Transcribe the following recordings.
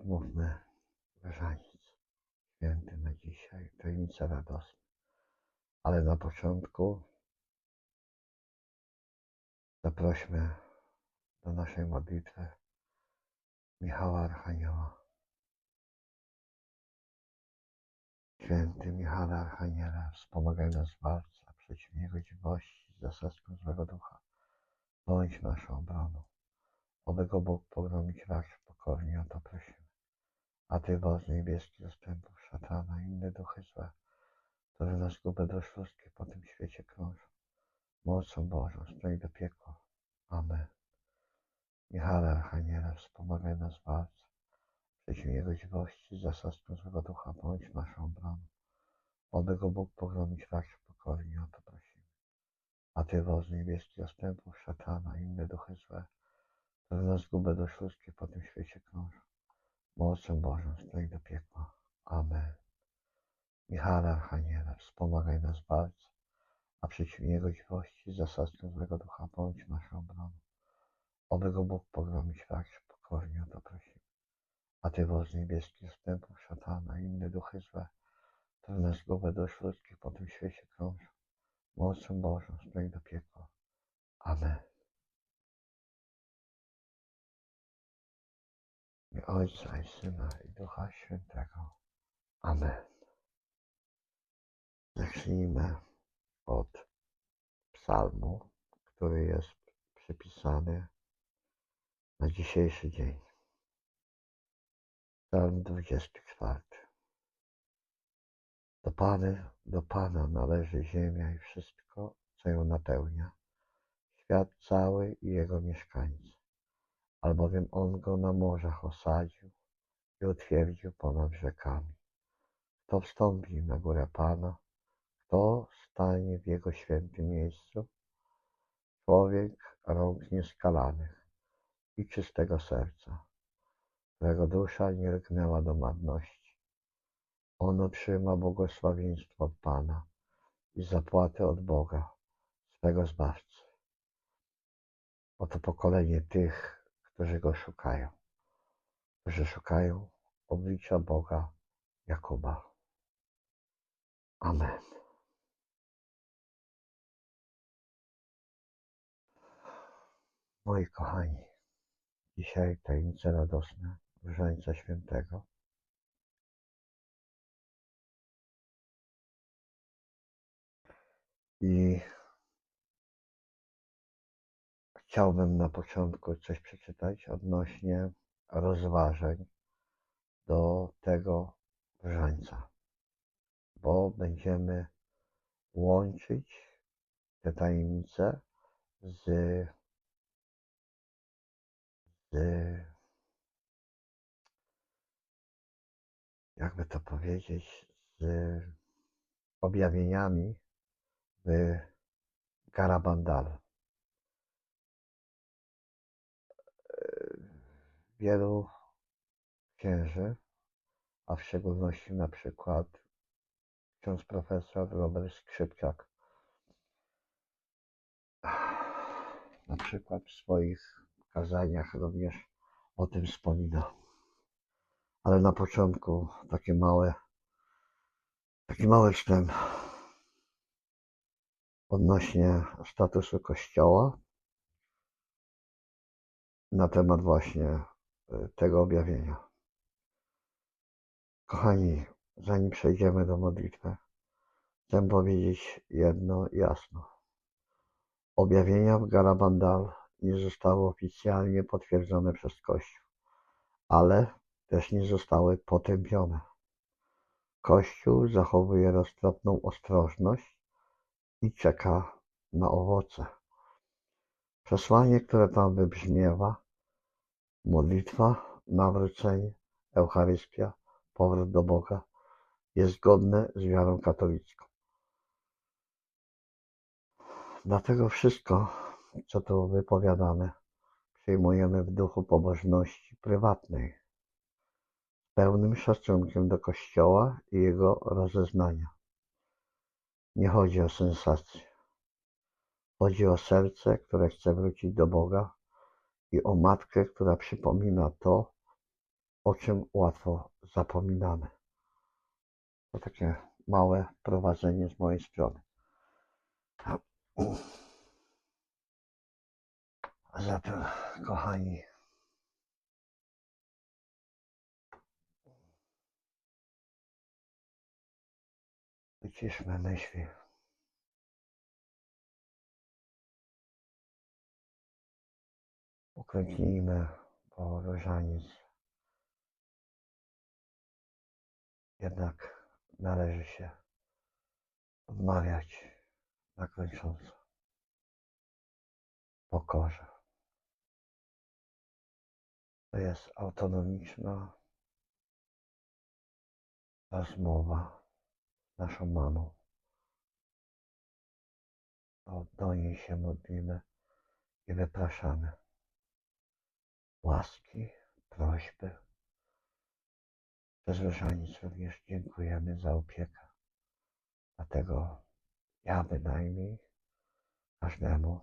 Odmówmy różaniec święty na dzisiaj, tajemnica radosna. Ale na początku zaprośmy do naszej modlitwy Michała Archanioła. Święty Michale Archaniele, wspomagaj nas w przeciw niegodziwości, zasadzką złego ducha. Bądź naszą obroną. Oby go Bóg pogromić racz pokornie o to prosimy. A Ty, woz niebieski zastępów szatana inne duchy złe, które na zgubę dusz ludzkich po tym świecie krążą, mocą Bożą stoi do piekła. Amen. Michale Archaniele, wspomagaj nas w walce przeciw niegodziwości, zasadzką złego ducha, bądź naszą obroną. Oby go Bóg pogromić racz pokornie o to prosimy. A Ty, woz niebieski zastępów szatana inne duchy złe, które na zgubę dusz ludzkich po tym świecie krążą, mocą Bożą stoi do piekła. Amen. Michale Archaniele, wspomagaj nas w walce, a przeciw niegodziwości, zasadzką złego ducha, bądź naszą obroną. Oby go Bóg pogromić racz pokornie o to prosimy. A Ty, woz niebieski zastępów szatana i inne duchy złe, które na zgubę dusz ludzkich po tym świecie krążą, mocą Bożą stoi do piekła. Amen. Imię Ojca i Syna i Ducha Świętego. Amen. Zacznijmy od psalmu, który jest przypisany na dzisiejszy dzień. Psalm 24. Do Pana, do Pana należy ziemia i wszystko, co ją napełnia, świat cały i jego mieszkańcy, albowiem On go na morzach osadził i utwierdził ponad rzekami. Kto wstąpi na górę Pana, kto stanie w Jego świętym miejscu? Człowiek rąk nieskalanych i czystego serca, którego dusza nie lgnęła do marności. On otrzyma błogosławieństwo od Pana i zapłatę od Boga, swego Zbawcy. Oto pokolenie tych, którzy Go szukają, którzy szukają oblicza Boga Jakuba. Amen. Moi kochani, dzisiaj tajemnice radosne Różańca Świętego. I chciałbym na początku coś przeczytać odnośnie rozważań do tego różańca, bo będziemy łączyć te tajemnice z, z jakby to powiedzieć, z objawieniami w Garabandal. Wielu księży, a w szczególności na przykład ksiądz profesor Robert Skrzypczak, na przykład w swoich kazaniach również o tym wspomina. Ale na początku takie małe, taki mały wstęp odnośnie statusu Kościoła na temat właśnie tego objawienia. Kochani, zanim przejdziemy do modlitwy, chcę powiedzieć jedno jasno. Objawienia w Garabandal nie zostały oficjalnie potwierdzone przez Kościół, ale też nie zostały potępione. Kościół zachowuje roztropną ostrożność i czeka na owoce. Przesłanie, które tam wybrzmiewa, modlitwa, nawrócenie, Eucharystia, powrót do Boga, jest zgodne z wiarą katolicką. Dlatego wszystko, co tu wypowiadamy, przyjmujemy w duchu pobożności prywatnej, pełnym szacunkiem do Kościoła i jego rozeznania. Nie chodzi o sensację. Chodzi o serce, które chce wrócić do Boga i o matkę, która przypomina to, o czym łatwo zapominamy. To takie małe prowadzenie z mojej strony. A zatem, kochani, wyciszmy myśli. Ukręcimy po różaniec. Jednak należy się odmawiać na kończąco pokorze. To jest autonomiczna rozmowa z naszą mamą. Do niej się modlimy i wypraszamy łaski, prośby. Przez różaniec również dziękujemy za opiekę. Dlatego ja bynajmniej każdemu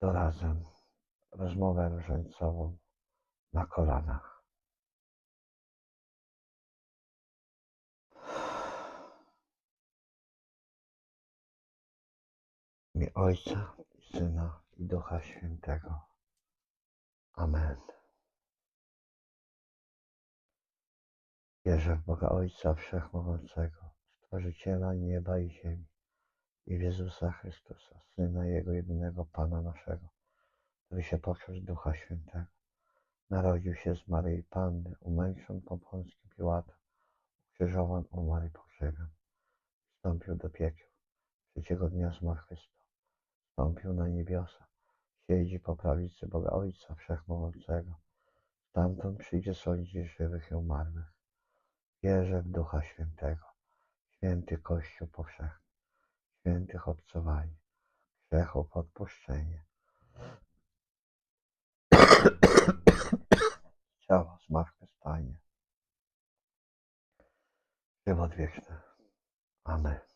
doradzam rozmowę różańcową na kolanach. Imię Ojca, i Syna i Ducha Świętego. Amen. Wierzę w Boga Ojca Wszechmogącego, Stworzyciela nieba i ziemi i w Jezusa Chrystusa, Syna Jego jedynego Pana naszego, który się począł z Ducha Świętego. Narodził się z Maryi Panny, umęczon po Pąskim Piłatem, ukrzyżowan, umarł i pogrzebem. Wstąpił do piekieł, trzeciego dnia zmartwychwstał. Wstąpił na niebiosa, siedzi po prawicy Boga Ojca Wszechmogącego. Stamtąd przyjdzie sądzić żywych i umarłych. Wierzę w Ducha Świętego, święty Kościół powszechny, świętych obcowanie, grzechów odpuszczenie, ciało zmartwychwstanie, żywot wieczny. Amen.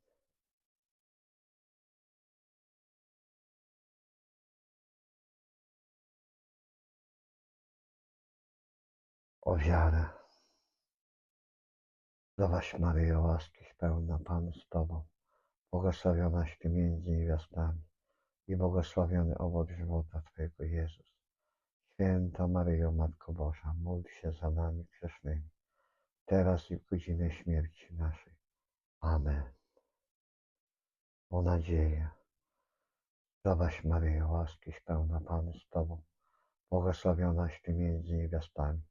O wiarę. Zdrowaś Maryjo, łaskiś pełna Pan z Tobą, błogosławionaś Ty między niewiastami i błogosławiony owoc żywota Twojego Jezus. Święta Maryjo, Matko Boża, módl się za nami grzesznymi, teraz i w godzinę śmierci naszej. Amen. O nadzieję. Zdrowaś Maryjo, łaskiś pełna Pan z Tobą, błogosławionaś Ty między niewiastami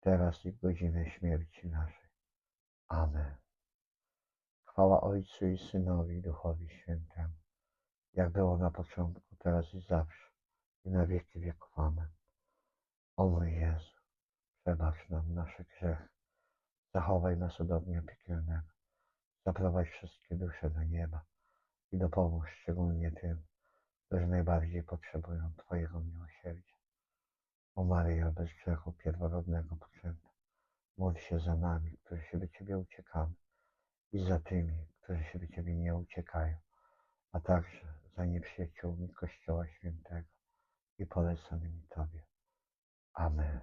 teraz i w godzinę śmierci naszej. Amen. Chwała Ojcu i Synowi i Duchowi Świętemu, jak było na początku, teraz i zawsze, i na wieki wieków. Amen. O mój Jezu, przebacz nam nasze grzechy, zachowaj nas od ognia piekielnego, zaprowadź wszystkie dusze do nieba i dopomóż szczególnie tym, którzy najbardziej potrzebują Twojego miłosierdzia. O Maryjo, bez grzechu pierworodnego poczęta, módl się za nami, którzy się do Ciebie uciekamy i za tymi, którzy się do Ciebie nie uciekają, a także za nieprzyjaciółmi Kościoła Świętego i poleconymi Tobie. Amen.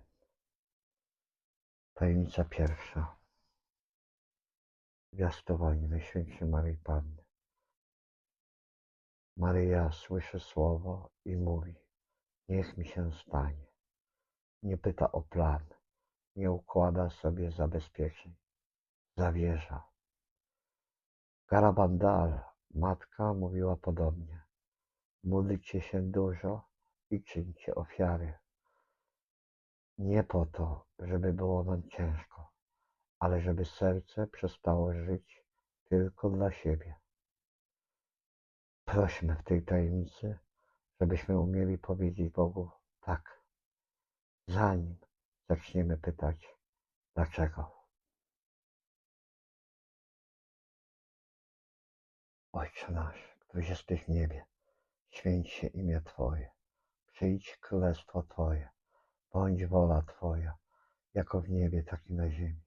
Tajemnica pierwsza. Zwiastowanie Najświętszej Maryi Panny. Maryja słyszy słowo i mówi, niech mi się stanie. Nie pyta o plan, nie układa sobie zabezpieczeń. Zawierza Garabandal, matka, mówiła podobnie. Módlcie się dużo i czyńcie ofiary. Nie po to, żeby było nam ciężko, ale żeby serce przestało żyć tylko dla siebie. Prośmy w tej tajemnicy, żebyśmy umieli powiedzieć Bogu tak, zanim zaczniemy pytać dlaczego. Ojcze nasz, któryś jesteś w niebie, święć się imię Twoje, przyjdź królestwo Twoje, bądź wola Twoja, jako w niebie, tak i na ziemi.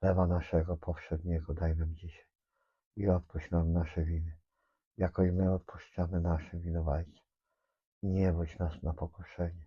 Chleba naszego powszedniego daj nam dzisiaj i odpuść nam nasze winy, jako i my odpuszczamy naszym winowajcom. Nie wódź nas na pokuszenie,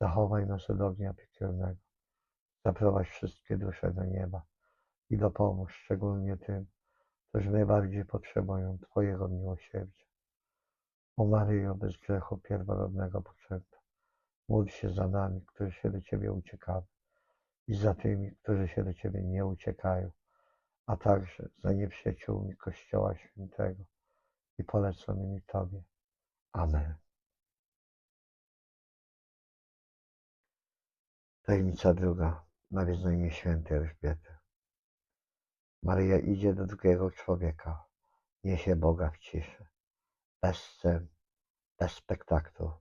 zachowaj nas od ognia piekielnego, zaprowadź wszystkie dusze do nieba i dopomóż szczególnie tym, którzy najbardziej potrzebują Twojego miłosierdzia. O Maryjo, bez grzechu pierworodnego poczęta, módl się za nami, którzy się do Ciebie uciekamy i za tymi, którzy się do Ciebie nie uciekają, a także za nieprzyjaciółmi Kościoła Świętego i poleconymi Tobie. Amen. Tajemnica druga. Nawiedzenie świętej Elżbiety. Maryja idzie do drugiego człowieka. Niesie Boga w ciszy. Bez scen, bez spektaklu,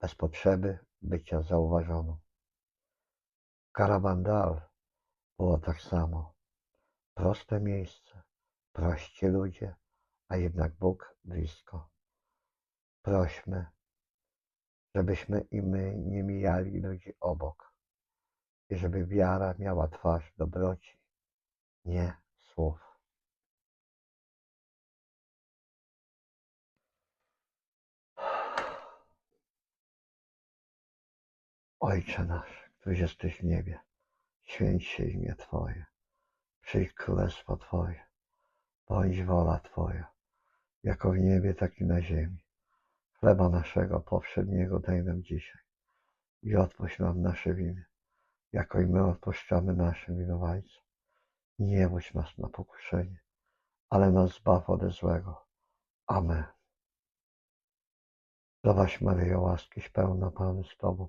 bez potrzeby bycia zauważoną. Karabandal było tak samo. Proste miejsce, prości ludzie, a jednak Bóg blisko. Prośmy, żebyśmy i my nie mijali ludzi obok żeby wiara miała twarz dobroci, nie słów. Ojcze nasz, któryś jesteś w niebie, święć się imię Twoje, przyjdź królestwo Twoje, bądź wola Twoja, jako w niebie, tak i na ziemi. Chleba naszego powszedniego daj nam dzisiaj i odpuść nam nasze winy, jako i my odpuszczamy naszym winowajcom. Nie wódź nas na pokuszenie, ale nas zbaw ode złego. Amen. Zdrowaś Maryjo, łaskiś pełna Pan z Tobą,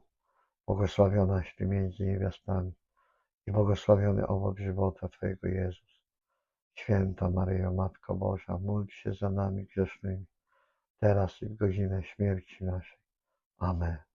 błogosławionaś Ty między niewiastami i błogosławiony owoc żywota Twojego Jezus. Święta Maryjo, Matko Boża, módl się za nami grzesznymi, teraz i w godzinę śmierci naszej. Amen.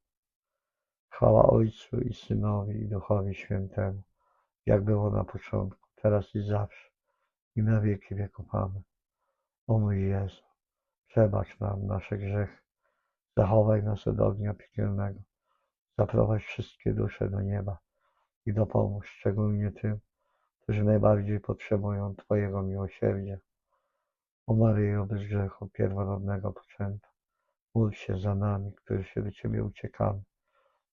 Chwała Ojcu i Synowi i Duchowi Świętemu, jak było na początku, teraz i zawsze, i na wieki wieków. Amen. O mój Jezu, przebacz nam nasze grzechy, zachowaj nas od ognia piekielnego, zaprowadź wszystkie dusze do nieba i dopomóż szczególnie tym, którzy najbardziej potrzebują Twojego miłosierdzia. O Maryjo bez grzechu pierworodnego poczęta, módl się za nami, którzy się do Ciebie uciekamy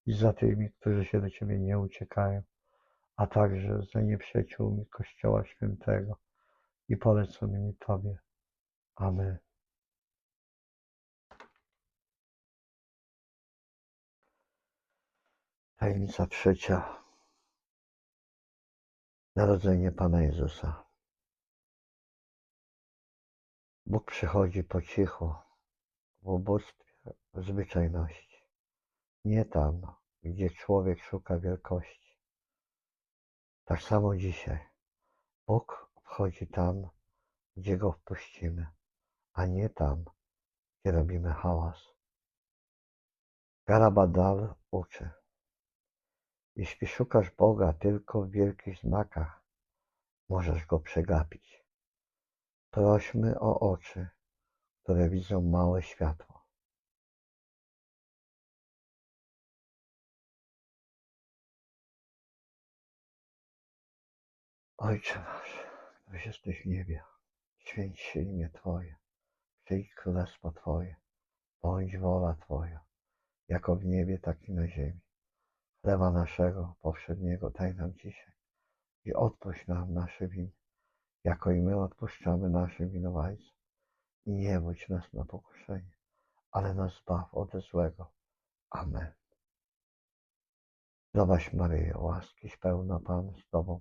i za tymi, którzy się do Ciebie nie uciekają, a także za nieprzyjaciółmi Kościoła Świętego i poleconymi Tobie. Amen. Tajemnica trzecia. Narodzenie Pana Jezusa. Bóg przychodzi po cichu, w ubóstwie, w zwyczajności. Nie tam, gdzie człowiek szuka wielkości. Tak samo dzisiaj. Bóg wchodzi tam, gdzie go wpuścimy, a nie tam, gdzie robimy hałas. Garabadal uczy. Jeśli szukasz Boga tylko w wielkich znakach, możesz go przegapić. Prośmy o oczy, które widzą małe światło. Ojcze nasz, któryś jesteś w niebie, święć się imię Twoje, przyjdź królestwo Twoje, bądź wola Twoja, jako w niebie, tak i na ziemi. Chleba naszego powszedniego daj nam dzisiaj i odpuść nam nasze winy, jako i my odpuszczamy naszym winowajcom. I nie wódź nas na pokuszenie, ale nas zbaw ode złego. Amen. Zdrowaś Maryjo, łaskiś pełna Pan z Tobą,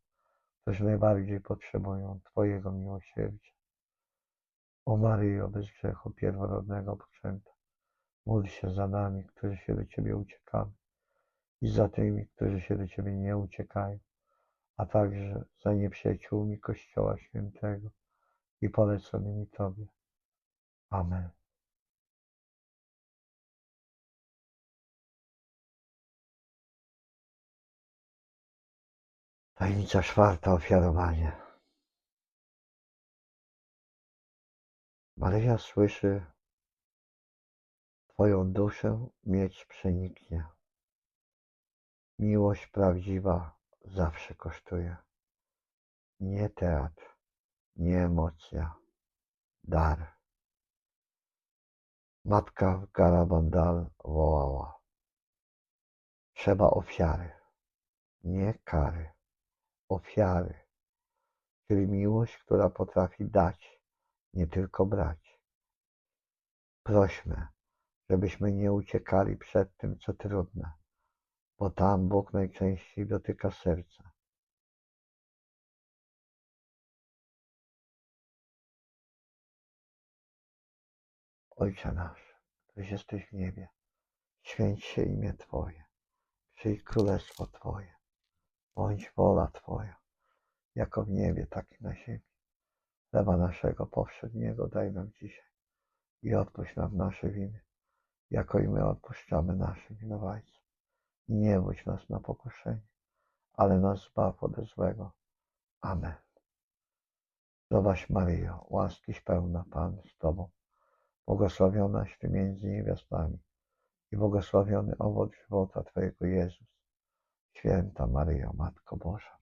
którzy najbardziej potrzebują Twojego miłosierdzia. O Maryjo, bez grzechu pierworodnego poczęta, módl się za nami, którzy się do Ciebie uciekamy i za tymi, którzy się do Ciebie nie uciekają, a także za nieprzyjaciółmi Kościoła Świętego i poleconymi Tobie. Amen. Tajemnica czwarta, ofiarowanie. Maryja słyszy, Twoją duszę mieć przeniknie. Miłość prawdziwa zawsze kosztuje. Nie teatr, nie emocja, dar. Matka w Garabandal wołała. Trzeba ofiary, nie kary. Ofiary, czyli miłość, która potrafi dać, nie tylko brać. Prośmy, żebyśmy nie uciekali przed tym, co trudne, bo tam Bóg najczęściej dotyka serca. Ojcze nasz, któryś jesteś w niebie, święć się imię Twoje, przyjdź królestwo Twoje, bądź wola Twoja, jako w niebie, tak i na ziemi. Chleba naszego powszedniego daj nam dzisiaj i odpuść nam nasze winy, jako i my odpuszczamy naszym winowajcom. I nie wódź nas na pokuszenie, ale nas zbaw ode złego. Amen. Zdrowaś Maryjo, łaskiś pełna Pan z Tobą, błogosławionaś Ty między niewiastami i błogosławiony owoc żywota Twojego Jezus. Święta Maryjo, Matko Boża,